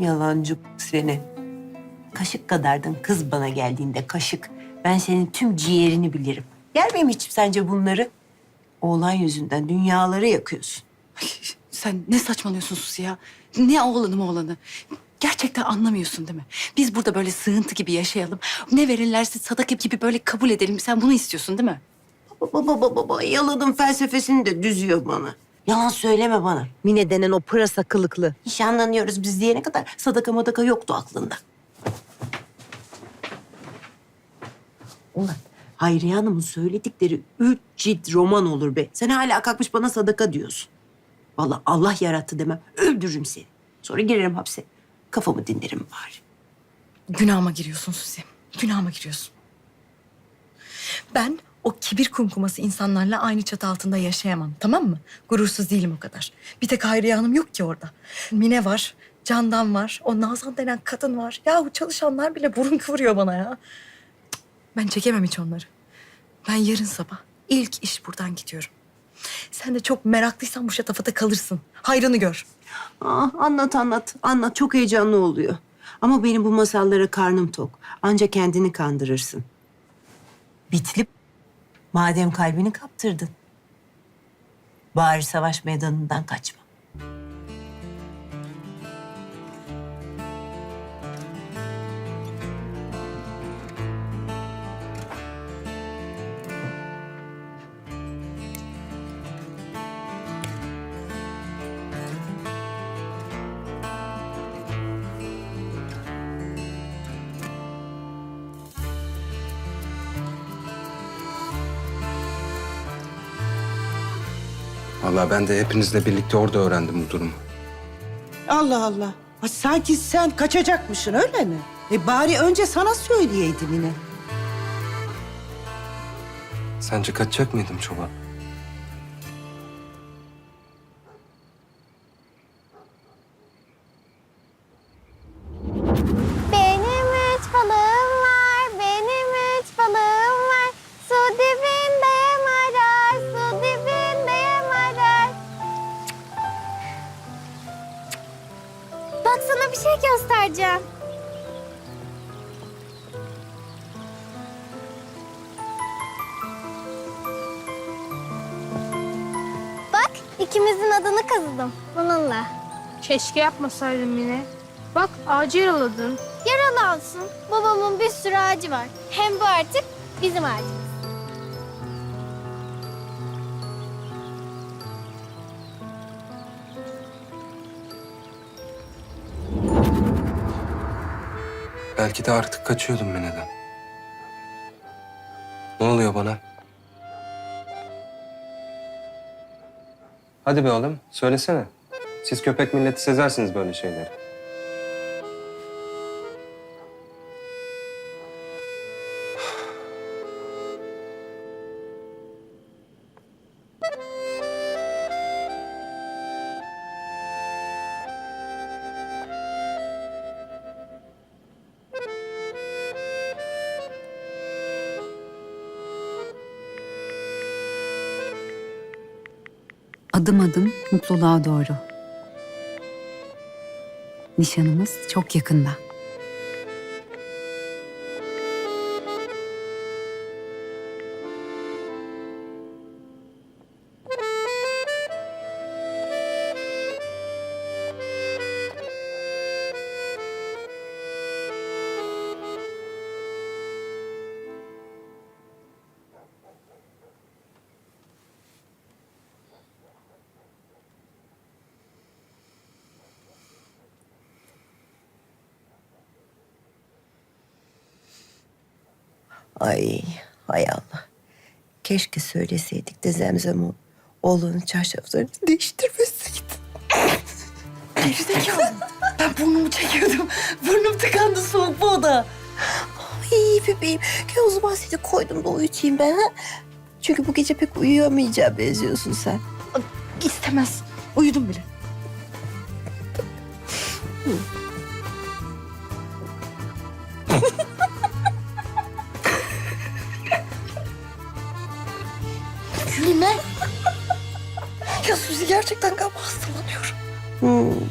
Yalancı seni. Kaşık kadardın kız bana geldiğinde kaşık. Ben senin tüm ciğerini bilirim. Yer miyim hiç sence bunları? Oğlan yüzünden dünyaları yakıyorsun. Sen ne saçmalıyorsun Susi ya? Ne oğlanı mı oğlanı? Gerçekten anlamıyorsun değil mi? Biz burada böyle sığıntı gibi yaşayalım. Ne verirlerse sadaka gibi böyle kabul edelim. Sen bunu istiyorsun değil mi? Baba baba baba yaladın felsefesini de düzüyor bana. Yalan söyleme bana. Mine denen o pırasa kılıklı. Nişanlanıyoruz biz diyene kadar sadaka madaka yoktu aklında. Ulan Hayriye Hanım'ın söyledikleri üç cilt roman olur be. Sen hala kalkmış bana sadaka diyorsun. Vallahi Allah yarattı demem. Öldürürüm seni. Sonra girerim hapse. Kafamı dinlerim bari. Günahıma giriyorsun Susi. Günahıma giriyorsun. Ben o kibir kumkuması insanlarla aynı çatı altında yaşayamam tamam mı? Gurursuz değilim o kadar. Bir tek Hayriye Hanım yok ki orada. Mine var, Candan var, o Nazan denen kadın var. Yahu çalışanlar bile burun kıvırıyor bana ya. Ben çekemem hiç onları. Ben yarın sabah ilk iş buradan gidiyorum. Sen de çok meraklıysan bu şatafata kalırsın. Hayrını gör. Ah, anlat anlat. Anlat. Çok heyecanlı oluyor. Ama benim bu masallara karnım tok. Anca kendini kandırırsın. Bitli. Madem kalbini kaptırdın. Bari savaş meydanından kaçma. Vallahi ben de hepinizle birlikte orada öğrendim bu durumu. Allah Allah. Ha, sanki sen kaçacakmışsın öyle mi? E bari önce sana söyleyeydim yine. Sence kaçacak mıydım çoban? Sana bir şey göstereceğim. Bak ikimizin adını kazıdım bununla. Keşke yapmasaydım yine. Bak ağacı yaraladın. Yaralansın. Babamın bir sürü ağacı var. Hem bu artık bizim ağacımız. Belki de artık kaçıyordum Mine'den. Ne oluyor bana? Hadi be oğlum, söylesene. Siz köpek milleti sezersiniz böyle şeyleri. Adım adım mutluluğa doğru. Nişanımız çok yakında. Ay hay Allah. Keşke söyleseydik de Zemzem o oğlanın çarşaflarını değiştirmeseydi. Gerizekalı. ben burnumu çekiyordum. Burnum tıkandı soğuk bu oda. Ay bebeğim. Gel o zaman seni koydum da uyutayım ben ha. Çünkü bu gece pek uyuyamayacağım benziyorsun sen. İstemez. Uyudum bile. Gülme. gerçekten galiba hastalanıyorum. Hmm.